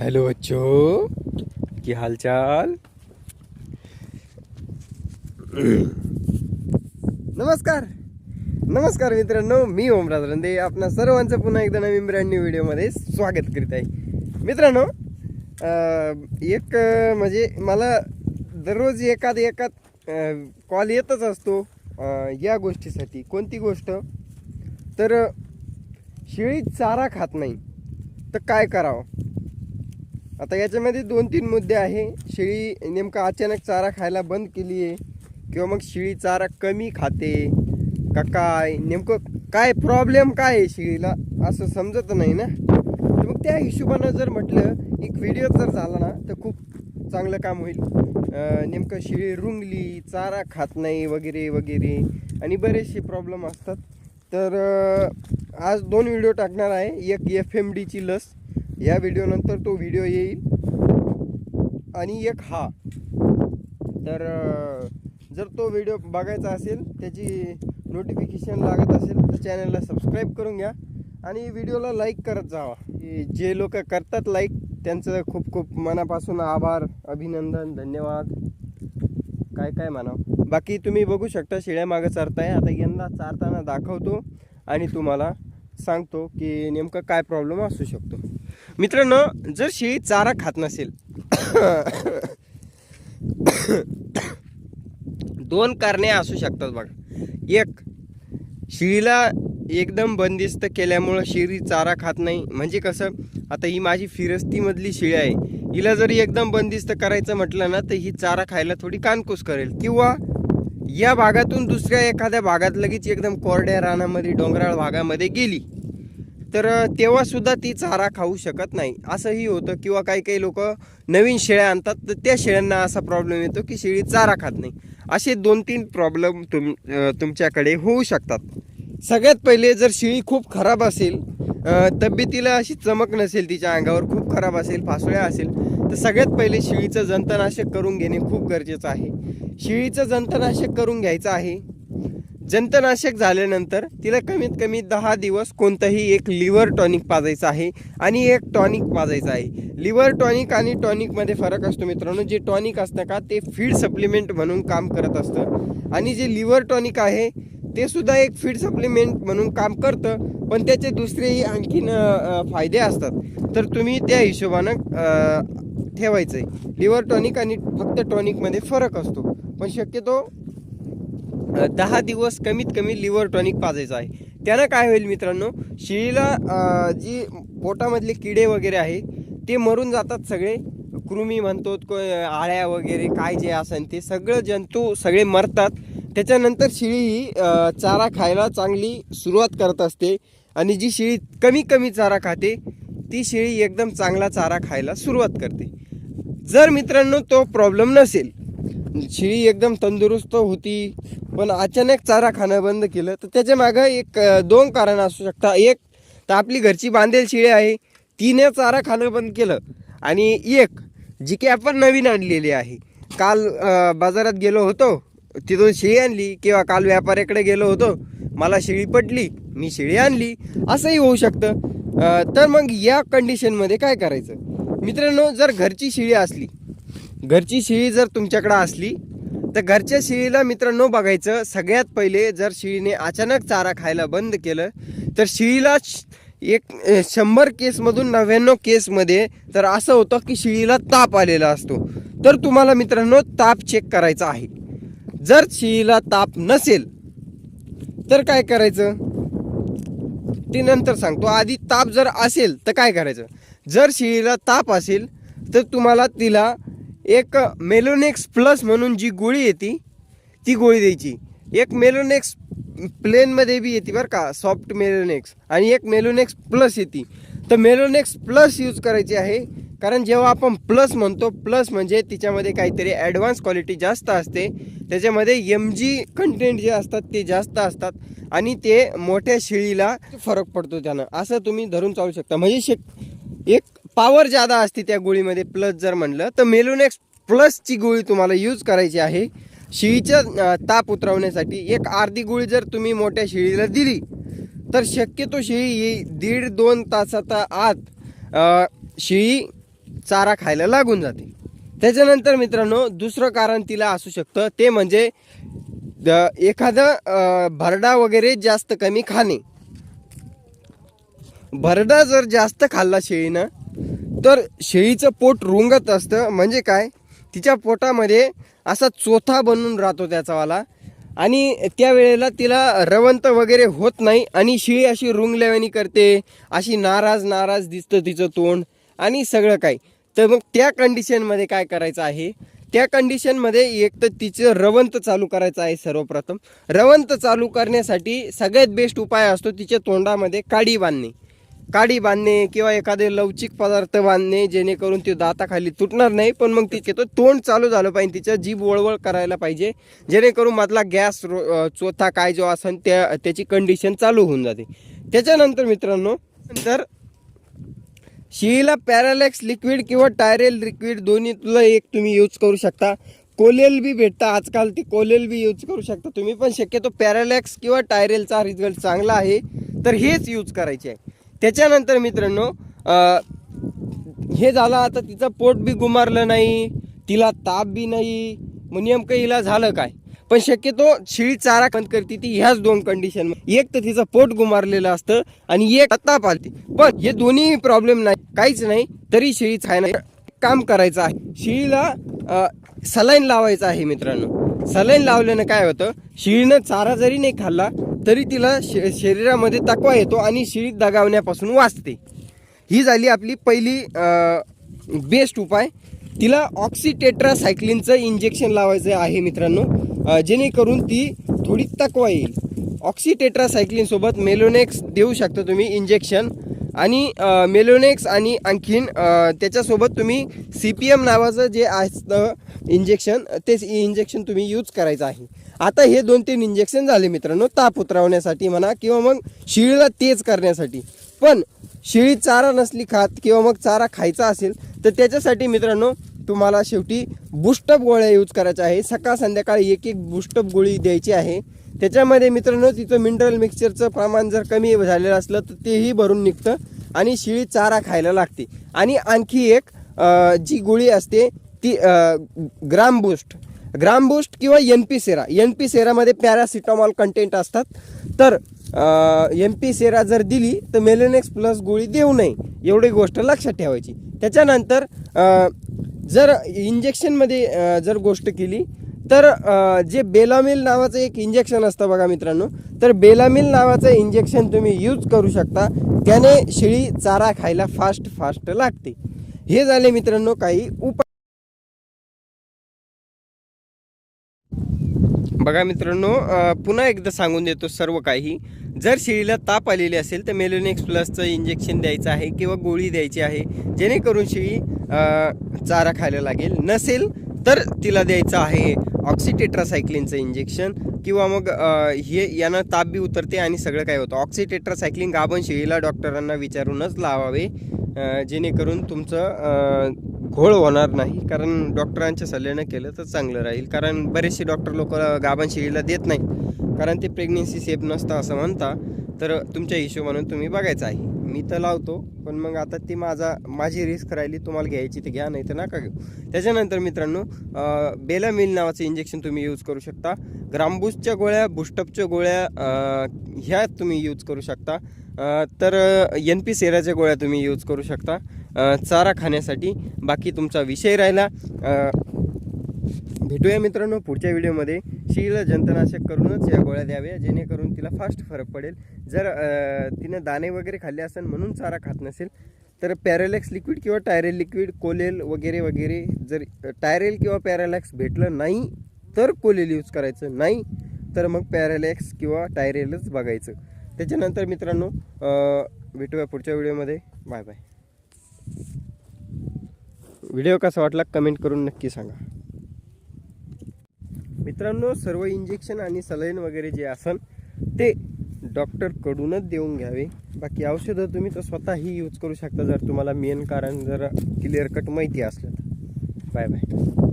Hello बच्चों की हालचाल? नमस्कार नमस्कार मित्रांनो मी ओमराज रंदे आपणा सर्वांचं पुन्हा एकदा नवीन ब्रँड न्यू व्हिडिओमध्ये स्वागत करीत आहे. मित्रांनो एक म्हणजे मला दररोज एकाद एकात कॉल येतच असतो या गोष्टीसाठी. कोणती गोष्ट? तर शेळी चारा खात नाही. तर काय करावं? आता याच्यामध्ये दोन तीन मुद्दे आहे. शेळी नेमका अचानक चारा खायला बंद केली आहे किंवा मग शेळी चारा कमी खाते का काय? नेमकं काय प्रॉब्लेम काय आहे शेळीला? असं समजत नाही ना? तर मग त्या हिशोबानं जर म्हटलं एक व्हिडिओ जर झाला ना तर खूप चांगलं काम होईल. नेमकं शेळी रुंगली चारा खात नाही वगैरे वगैरे आणि बरेचसे प्रॉब्लेम असतात. तर आज दोन व्हिडिओ टाकणार आहे. एक एफ एम डीची लस या व्हिडिओनंतर तो व्हिडिओ येईल. आणि एक हा. तर जर तो व्हिडिओ बघायचा असेल त्याची नोटिफिकेशन लागत असेल तर चॅनलला सबस्क्राईब करून घ्या. आणि व्हिडिओला लाईक करत जावा. जे लोक करतात लाईक त्यांचं खूप खूप मनापासून आभार अभिनंदन धन्यवाद. काय काय म्हणावं? बाकी तुम्ही बघू शकता शेळ्या मागं चारताय आता यंदा चारताना दाखवतो आणि तुम्हाला सांगतो की नेमकं काय प्रॉब्लेम असू शकतो. मित्रांनो जर शेळी चारा खात नसेल दोन कारणे असू शकतात बघा. एक शेळीला एकदम बंदिस्त केल्यामुळं शेळी चारा खात नाही. म्हणजे कसं आता ही माझी फिरस्तीमधली शेळी आहे. हिला जरी एकदम बंदिस्त करायचं म्हटलं ना तर ही चारा खायला थोडी कानकूस करेल. किंवा या भागातून दुसऱ्या एखाद्या भागात लगेच एकदम कोरड्या रानामध्ये डोंगराळ भागामध्ये गेली. तर तेव्हासुद्धा ती चारा खाऊ शकत नाही. असंही होतं किंवा काही काही लोक नवीन शेळ्या आणतात तर त्या शेळ्यांना असा प्रॉब्लेम येतो की शेळी चारा खात नाही. असे दोन तीन प्रॉब्लेम तुम तुमच्याकडे होऊ शकतात. सगळ्यात पहिले जर शेळी खूप खराब असेल तब्येतीला अशी चमक नसेल तिच्या अंगावर खूप खराब असेल फासोळ्या असेल तर सगळ्यात पहिले शेळीचं जंतनाशक करून घेणे खूप गरजेचं आहे. शेळीचं जंतनाशक करून घ्यायचं आहे जंतनाशक झाल्यानंतर तिला कमीत कमी दहा दिवस कोणतंही एक लिव्हर टॉनिक पाजायचं आहे आणि एक टॉनिक पाजायचं आहे. लिव्हर टॉनिक आणि टॉनिकमध्ये फरक असतो मित्रांनो. जे टॉनिक असतं का ते फीड सप्लिमेंट म्हणून काम करत असतं. आणि जे लिव्हर टॉनिक आहे ते सुद्धा एक फीड सप्लिमेंट म्हणून काम करतं पण त्याचे दुसरेही आणखीन फायदे असतात. तर तुम्ही त्या हिशोबानं ठेवायचं आहे लिव्हर टॉनिक आणि फक्त टॉनिकमध्ये फरक असतो. पण शक्यतो दहा दिवस कमीत कमी लिव्हर टॉनिक पाजायचं आहे. त्यानं काय होईल मित्रांनो शेळीला जी पोटामधले किडे वगैरे आहे ते मरून जातात सगळे. कृमी म्हणतो को- आळ्या वगैरे काय जे असेल ते सगळं जंतू सगळे मरतात. त्याच्यानंतर शेळी ही चारा खायला चांगली सुरुवात करत असते. आणि जी शेळी कमी कमी चारा खाते ती शेळी एकदम चांगला चारा खायला सुरुवात करते. जर मित्रांनो तो प्रॉब्लेम नसेल शेळी एकदम तंदुरुस्त होती पण अचानक चारा खाणं बंद केलं. तर त्याच्या मागं एक दोन कारण असू शकतात एक तर आपली घरची बांधेल शिळी आहे. तिने चारा खाणं बंद केलं. आणि एक जी की आपण नवीन आणलेली आहे. काल बाजारात गेलो होतो. तिथून शेळी आणली किंवा काल व्यापाऱ्याकडे गेलो होतो. मला शेळी पटली. मी शेळी आणली. असंही होऊ शकतं. तर मग या कंडिशनमध्ये काय करायचं? मित्रांनो जर घरची शेळी असली घरची शेळी जर तुमच्याकडं असली तर घरच्या शेळीला मित्रांनो बघायचं सगळ्यात पहिले जर शेळीने अचानक चारा खायला बंद केलं तर शेळीला श- एक शंभर केसमधून नव्याण्णव केसमध्ये तर असं होतं की शिळीला ताप आलेला असतो. तर तुम्हाला मित्रांनो ताप चेक करायचा आहे. जर शिळीला ताप नसेल तर काय करायचं? ते नंतर सांगतो. आधी ताप जर असेल तर काय करायचं? जर शिळीला ताप असेल तर तुम्हाला तिला एक मेलोनेक्स प्लस म्हणून जी गोळी येते ती गोळी द्यायची. एक मेलोनेक्स प्लेनमध्ये बी येते बरं का सॉफ्ट मेलोनेक्स. आणि एक मेलोनेक्स प्लस येते. तर मेलोनेक्स प्लस यूज करायची आहे कारण जेव्हा आपण प्लस म्हणतो प्लस म्हणजे तिच्यामध्ये काहीतरी ॲडव्हान्स क्वालिटी जास्त असते. त्याच्यामध्ये एम जी कंटेंट जे असतात ते जास्त असतात. आणि ते मोठ्या शेळीला फरक पडतो त्यानं. असं तुम्ही धरून चालू शकता. म्हणजे शे एक पॉवर जादा असते त्या गोळीमध्ये प्लस जर म्हणलं तर मेलोनेक्स प्लसची गोळी तुम्हाला यूज करायची आहे. शिळीचा ताप उतरवण्यासाठी एक अर्धी गोळी जर तुम्ही मोठ्या शिळीला दिली तर शक्यतो शिळी ही दीड दोन तासाच्या आत शिळी चारा खायला लागून जाते. त्याच्यानंतर मित्रांनो दुसरं कारण तिला असू शकतं ते म्हणजे एखादं भरडा वगैरे जास्त कमी खाणे. भरडा जर जास्त खाल्ला शेळीनं तर शेळीचं पोट रुंगत असतं. म्हणजे काय? तिच्या पोटामध्ये असा चोथा बनून राहतो त्याचावाला. आणि त्यावेळेला तिला रवंत वगैरे होत नाही आणि शेळी अशी रुंगल्यावानी करते. अशी नाराज नाराज दिसतं तिचं तोंड आणि सगळं काही. तर मग त्या कंडिशनमध्ये काय करायचं आहे? त्या कंडिशनमध्ये एक तर तिचं रवंत चालू करायचं आहे सर्वप्रथम. रवंत चालू करण्यासाठी सगळ्यात बेस्ट उपाय असतो तिच्या तोंडामध्ये काडी बांधणे. काडी बांधणे किंवा एखादे लवचिक पदार्थ बांधणे जेणेकरून ते दाताखाली तुटणार नाही पण मग तिचे तो तोंड चालू झालं पाहिजे तिचं जीभ वळवळ करायला पाहिजे जेणेकरून मधला गॅस रो- चोथा काय जो असेल त्या त्याची कंडिशन चालू होऊन जाते. त्याच्यानंतर मित्रांनो नंतर शेळीला पॅरालॅक्स लिक्विड किंवा टायरेल लिक्विड दोन्ही तुला एक तुम्ही यूज करू शकता. कोलेल बी भेटतं आजकाल ते कोलेल बी यूज करू शकता तुम्ही पण शक्यतो पॅरालॅक्स किंवा टायरेलचा रिझल्ट चांगला आहे तर हेच यूज करायचे आहे. त्याच्यानंतर मित्रांनो हे झालं आता तिचं पोट बी गुमारलं नाही तिला ताप बी नाही मग नेमकं हिला झालं काय? पण शक्यतो शिळी चारा बंद करते ती ह्याच दोन कंडिशन एक तर तिचं पोट गुमारलेलं असतं आणि एक ताप आलती. पण हे दोन्ही प्रॉब्लेम नाही काहीच नाही तरी शिळी खायला काम करायचं आहे. शिळीला सलाईन लावायचं आहे मित्रांनो. सलाईन लावल्यानं काय होतं? शिळीनं चारा जरी नाही खाल्ला तरी तिला शे- शरीरामध्ये तकवा येतो आणि शिळी दगावण्यापासून वाचते. ही झाली आपली पहिली बेस्ट उपाय. तिला ऑक्सिटेट्रासायक्लिनचं इंजेक्शन लावायचं आहे मित्रांनो. जेणेकरून ती थोडी तकवा येईल. ऑक्सिटेट्रासायक्लिनसोबत मेलोनेक्स देऊ शकता तुम्ही इंजेक्शन आणि मेलोनेक्स आणि आणखीन त्याच्यासोबत तुम्ही सी पी एम नावाचं जे असतं इंजेक्शन तेच इंजेक्शन तुम्ही यूज करायचं आहे. आता हे दोन तीन इंजेक्शन झाले मित्रांनो ताप उतरवण्यासाठी म्हणा किंवा मग शिळीला तेज करण्यासाठी. पण शिळी चारा नसली खात किंवा मग चारा खायचा असेल तर त्याच्यासाठी मित्रांनो तुम्हाला शेवटी बुस्टअप गोळ्या यूज करायच्या आहे. सकाळ संध्याकाळी एक एक बुस्टअप गोळी द्यायची आहे. त्याच्यामध्ये मित्रांनो तिचं मिनरल मिक्सचरचं प्रमाण जर कमी झालेलं असलं तर तेही भरून निघतं आणि शिळी चारा खायला लागते. आणि आणखी एक जी गोळी असते ती ग्राम बूस्ट. ग्राम बूस्ट किंवा N P Sera. N P सेरामध्ये paracetamol content असतात. तर एम पी सेरा जर दिली तर मेलेनेक्स प्लस गोळी देऊ नये. एवढी गोष्ट लक्षात ठेवायची. त्याच्यानंतर जर इंजेक्शनमध्ये जर गोष्ट केली तर जे बेलामिल नावाचं एक इंजेक्शन असतं बघा मित्रांनो. तर बेलामिल नावाचं इंजेक्शन तुम्ही यूज करू शकता. त्याने शेळी चारा खायला फास्ट फास्ट लागते. हे झाले मित्रांनो काही उपाय बघा मित्रांनो पुन्हा एकदा सांगून देतो सर्व काही. जर शेळीला ताप आलेली असेल तर मेलोनेक्स प्लसचं इंजेक्शन द्यायचं आहे किंवा गोळी द्यायची आहे जेणेकरून शेळी चारा खायला लागेल. नसेल तर तिला द्यायचं आहे ऑक्सिटेट्रासायक्लिनचं इंजेक्शन किंवा मग हे यानं ताप बी उतरते आणि सगळं काय होतं. ऑक्सिटेट्रासायक्लिन गाभण शेळीला डॉक्टरांना विचारूनच लावावे जेणेकरून तुमचं घोळ होणार नाही कारण डॉक्टरांच्या सल्ल्यानं केलं तर चांगलं राहील. कारण बरेचसे डॉक्टर लोक गाभण शिडीला देत नाही कारण ते प्रेग्नेन्सी सेफ नसतं असं म्हणता. तर तुमच्या हिशोबानं तुम्ही बघायचं आहे. मी तर लावतो पण मग आता ती माझा माझी रिस्क राहिली तुम्हाला घ्यायची तर घ्या नाही तर नका घेऊ. त्याच्यानंतर मित्रांनो बेला मिल नावाचं इंजेक्शन तुम्ही यूज करू शकता. ग्रामबूसच्या गोळ्या बुस्टअपच्या गोळ्या ह्या तुम्ही यूज करू शकता. तर एन पी सेराच्या गोळ्या तुम्ही यूज करू शकता. चारा खाण्यासाठी. बाकी तुमचा विषय राहिला. भेटूया मित्रांनो पुढच्या व्हिडिओमध्ये शिळीला जंतनाशक करूनच या गोळ्या द्याव्या जेणेकरून तिला फास्ट फरक पडेल. जर तिनं दाणे वगैरे खाल्ले असेल म्हणून चारा खात नसेल तर पॅरेलॅक्स लिक्विड किंवा टायरेल लिक्विड कोलेल वगैरे वगैरे जर टायरेल किंवा पॅरालॅक्स भेटलं नाही तर कोलेल यूज करायचं नाही तर मग पॅरालॅक्स किंवा टायरेलच बघायचं. त्याच्यानंतर मित्रांनो भेटूया पुढच्या व्हिडिओमध्ये. Bye bye. व्हिडिओ कसा वाटला कमेंट करून नक्की सांगा. मित्रांनो सर्व इंजेक्शन आणि सलाईन वगैरे जे असन ते डॉक्टरकडूनच देऊन घ्यावे. बाकी औषधं तुम्ही तर स्वतःही यूज करू शकता जर तुम्हाला मेन कारण जर क्लिअर कट माहिती असलं तर. Bye bye